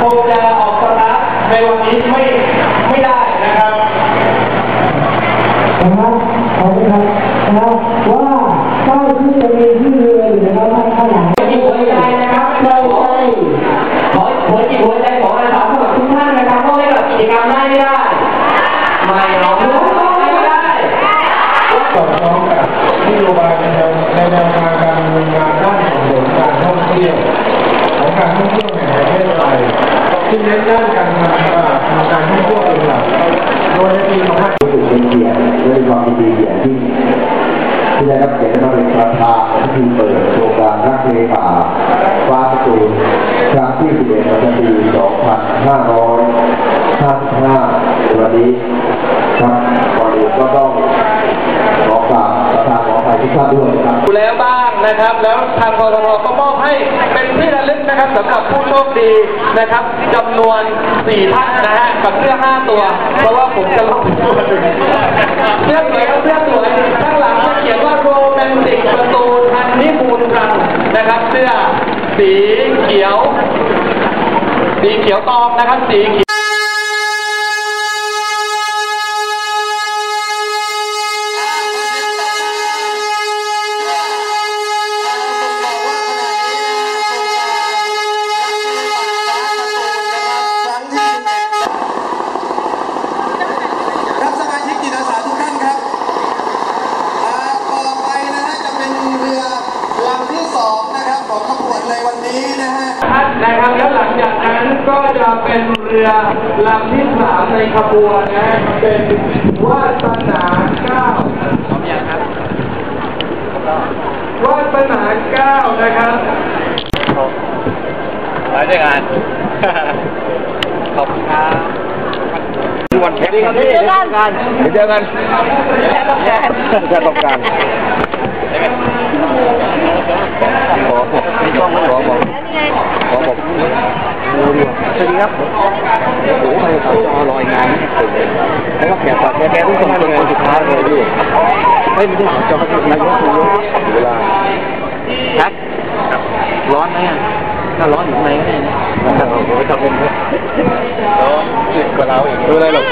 คงจะออกสตาร์ทในวันนี้ไม่ไม่ได้นะครับนะครับขอนะครับนะครับว่าป้ายที่จะมีที่เรืออยู่นะครับข้างหลังมีหัวใจนะครับเราขอขอหัวจิตหัวใจของอาสาสมัครทุกท่านนะครับก็ให้กับกิจกรรมได้ไม่ได้ไม่หรอกไม่ได้สอดคล้องกับนโยบายในแนวในแนวทางการดำเนินงานด้านส่งเสริมการท่องเที่ยวของ การท่องเที่ยวแห่งประเทศไทยที่เน้นด้านการทำตลาดทางการท่องเที่ยวเป็นหลักโดยในปี25รู้สึกเป็นเกียรติด้วยความยินดีเกียรติที่ที่ได้รับเกียรติมาเป็นประธานในพิธีเปิดโครงการรักเลป่าฟ้าประตูนครั้งที่11ประจำปี2555วันนี้ครับก่อนอื่นก็ต้อง ทุกท่านด้วยครับดูแล้วบ้างนะครับ แล้วทางกรทก็มอบให้เป็นที่ระลึกนะครับสำหรับผู้โชคดีนะครับจำนวน4ท่านนะฮะกับเสื้อ5ตัว เพราะว่าผมจะลงตัวหนึ่งเสื้อสวยครับเสื้อสวยข้างหลังจะเขียนว่าโรแมนติกประตูทันนิมูลรันนะครับเสื้อสีเขียว สีเขียวตองนะครับสีเขียว ในวันนี้นะฮะท่านนะครับแล้วหลังจากนั้นก็จะเป็นเรือลำที่สามในขบวนนะฮะเป็นวาสนาเก้าพร้อมยังครับวาสนาเก้านะครับหลายงานขอบคุณครับวันเพชรครับพี่เจอกันเจอกันแค่ต้องการแค่ต้องการ ขอบอกขอบอกขอบอกดูดิสวัสดีครับโอ้โหไปต่อจอลอยงานเพราะว่าแขกฝากแกแกต้องมาลงสุดท้ายเลยพี่ไม่ไม่ใช่สจนายกนายกเวลาครับร้อนไหมอะถ้าร้อนอยู่ข้างในก็ได้นะโอ้โหทำเป็นร้อนจิตกว่าเราอีกดูอะไรหรอก